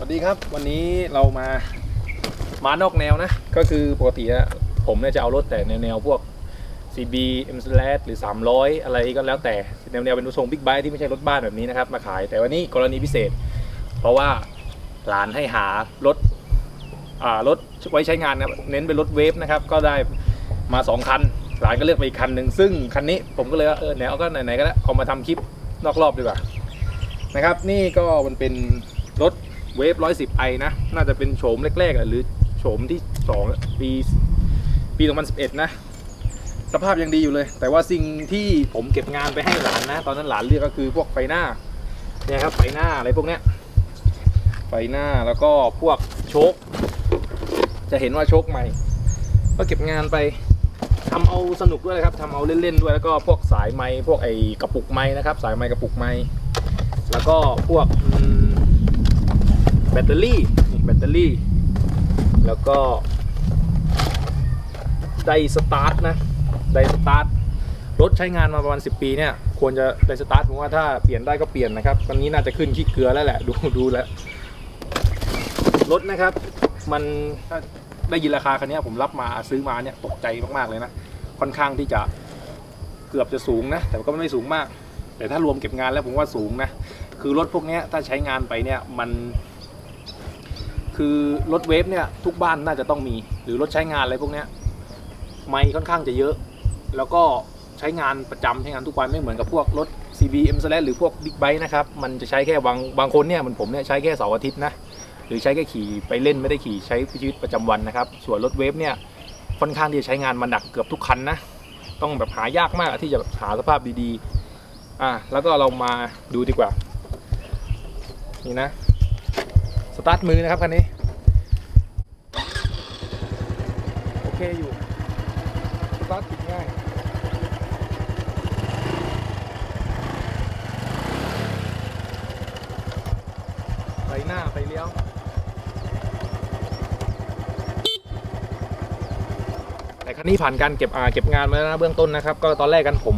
สวัสดีครับ วันนี้เรามามานอกแนวนะ ก็คือปกติอะผมเนี่ยจะเอารถแต่แนวแนวๆพวก CB M s l a s หรือ 300 อะไรก็แล้วแต่แนวแนวๆเป็นรถทรงบิ๊กไบค์ที่ไม่ใช่รถบ้านแบบนี้นะครับ มาขายแต่วันนี้กรณีพิเศษ เพราะว่าหลานให้หารถอ่ารถไว้ใช้งานนะครับเน้นเป็นรถเวฟนะครับ ก็ได้มาสองคัน หลานก็เลือกไปอีกคันหนึ่งซึ่งคันนี้ผมก็เลยว่าเออไหนเอาก็ไหนๆก็แล้วเอามาทำคลิปนอกรอบดีกว่านะครับ นี่ก็มันเป็นรถ เวฟ110ไอนะ น่าจะเป็นโฉมแรกๆหรือโฉมที่2ปีปี2011นะ สภาพยังดีอยู่เลย แต่ว่าสิ่งที่ผมเก็บงานไปให้หลานนะ ตอนนั้นหลานเลือกก็คือพวกไฟหน้าเนี่ยครับไฟหน้าอะไรพวกเนี้ยไฟหน้าแล้วก็พวกโชคจะเห็นว่าโชคใหม่ ก็เก็บงานไปทำเอาสนุกด้วยนะครับทำเอาเล่นๆด้วยแล้วก็พวกสายไม้พวกไอ้กระปุกไม้นะครับ สายไม้กระปุกไม้แล้วก็พวกอืม ตเตอรี่นี่แบตเตอรี่ แล้วก็ไดสตาร์ทนะไดสตาร์ทรถใช้งานมาประมาณ 10 ปีเนี่ยควรจะไดสตาร์ทผมว่าถ้าเปลี่ยนได้ก็เปลี่ยนนะครับตอนนี้น่าจะขึ้นขี้เกลือแล้วแหละดูดูแล้วรถนะครับ มันถ้าได้ยินราคาคันนี้ผมรับมาซื้อมาเนี่ยตกใจมากๆเลยนะค่อนข้างที่จะเกือบจะสูงนะ แต่ก็ไม่สูงมาก แต่ถ้ารวมเก็บงานแล้วผมว่าสูงนะ คือรถพวกนี้ถ้าใช้งานไปเนี่ยมัน คือรถเวฟเนี่ยทุกบ้านน่าจะต้องมี หรือรถใช้งานอะไรพวกเนี้ยไม่ค่อนข้างจะเยอะ แล้วก็ใช้งานประจำใช้งานทุกวันไม่เหมือนกับพวกรถ CB M s l a หรือพวก Big Bike นะครับ มันจะใช้แค่บางบางคนเนี่ยมือนผมเนี่ยใช้แค่เสาร์อาทิตย์นะ หรือใช้แค่ขี่ไปเล่นไม่ได้ขี่ใช้ชีวิตประจำวันนะครับ ส่วนรถเวฟเนี่ยค่อนข้างที่จะใช้งานมันหนักเกือบทุกคันนะ ต้องแบบหายากมากที่จะหาสภาพดีๆ อะแล้วก็เรามาดูดีกว่า นี่นะ สตาร์ทมือนะครับคันนี้ โอเคอยู่ สตาร์ทติดง่ายไฟหน้าไฟเลี้ยวแต่คันนี้ผ่านการเก็บอ่าเก็บงานมาแล้วนะเบื้องต้นนะครับ ก็ตอนแรกกันผม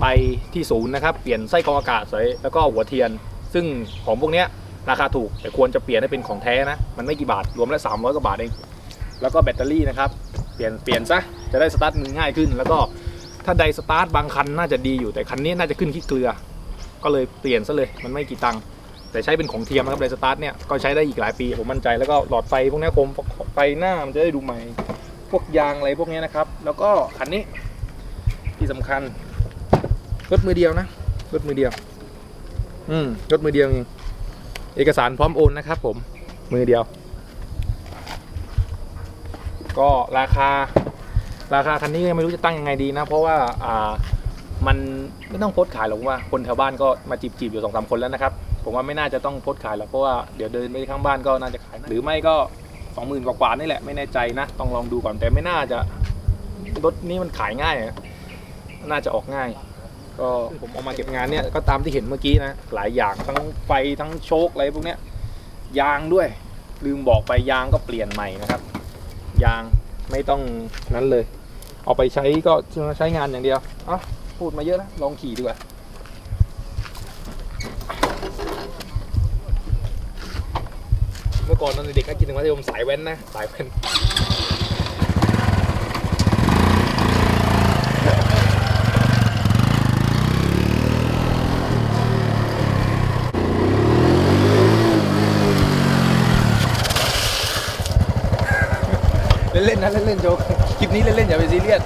ไปที่ศูนย์นะครับ เปลี่ยนไส้กรองอากาศใส่แล้วก็หัวเทียน ซึ่งของพวกเนี้ย ราคาถูกแต่ควรจะเปลี่ยนให้เป็นของแท้นะ มันไม่กี่บาทรวมแล้ว300กว่าบาทเอง แล้วก็แบตเตอรี่นะครับ เปลี่ยนเปลี่ยนซะจะได้สตาร์ทมือง่ายขึ้น แล้วก็ถ้าไดสตาร์ทบางคันน่าจะดีอยู่แต่คันนี้น่าจะขึ้นขี้เกลือ ก็เลยเปลี่ยนซะเลยมันไม่กี่ตังค์แต่ใช้เป็นของเทียมนะครับไดสตาร์ทเนี่ยก็ใช้ได้อีกหลายปีผมมั่นใจแล้วก็หลอดไฟพวกนี้โคมไฟหน้ามันจะได้ดูใหม่พวกยางอะไรพวกนี้นะครับ แล้วก็คันนี้ที่สำคัญรถมือเดียวนะรถมือเดียว อืมรถมือเดียวเอง เอกสารพร้อมโอนนะครับผมมือเดียว ก็ราคา ราคาคันนี้ยังไม่รู้จะตั้งยังไงดีนะ เพราะว่าอ่ามันไม่ต้องโพสต์ขายหรอกว่าคนแถวบ้านก็มาจีบจีบๆอยู่สองสามคนแล้วนะครับ ผมว่าไม่น่าจะต้องโพสต์ขายหรอกเพราะว่าเดี๋ยวเดินไปข้างบ้านก็น่าจะขายนะหรือไม่ก็สองหมื่นกว่าๆนี่แหละไม่แน่ใจนะต้องลองดูก่อนแต่ไม่น่าจะรถนี้มันขายง่ายอะน่าจะออกง่าย ก็ผมเอามาเก็บงานเนี่ยก็ตามที่เห็นเมื่อกี้นะหลายอย่างทั้งไฟทั้งโชคอะไรพวกเนี้ยยางด้วย ลืมบอกไปยางก็เปลี่ยนใหม่นะครับ ยางไม่ต้องนั้นเลย เอาไปใช้ก็ใช้งานอย่างเดียวอะพูดมาเยอะนะลองขี่ดีกว่าเมื่อก่อนตอนเด็กก็กินถึงมัธยมสายแว้นนะสายแว้น เล่นๆนะเล่นๆโจ๊กคลิปนี้เล่นๆอย่าไปซีเรียส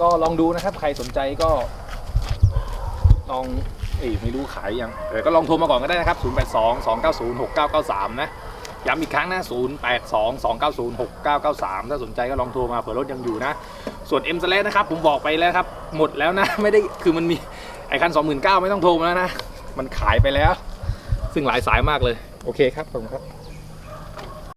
ก็ลองดูนะครับ ใครสนใจก็ ลองเอ้ยไม่รู้ขายยังก็ลองโทรมาก่อนก็ได้นะครับ 082 290 6993 นะย้ำอีกครั้งนะ 082 290 6993 ถ้าสนใจก็ลองโทรมาเผื่อรถยังอยู่นะ ส่วน M s l a s นะครับ ผมบอกไปแล้วครับ หมดแล้วนะ ไม่ได้ คือมันมี ไอคัน 29,000 ไม่ต้องโทรมาแล้วนะ มันขายไปแล้ว ซึ่งหลายสายมากเลย โอเคครับผมครับ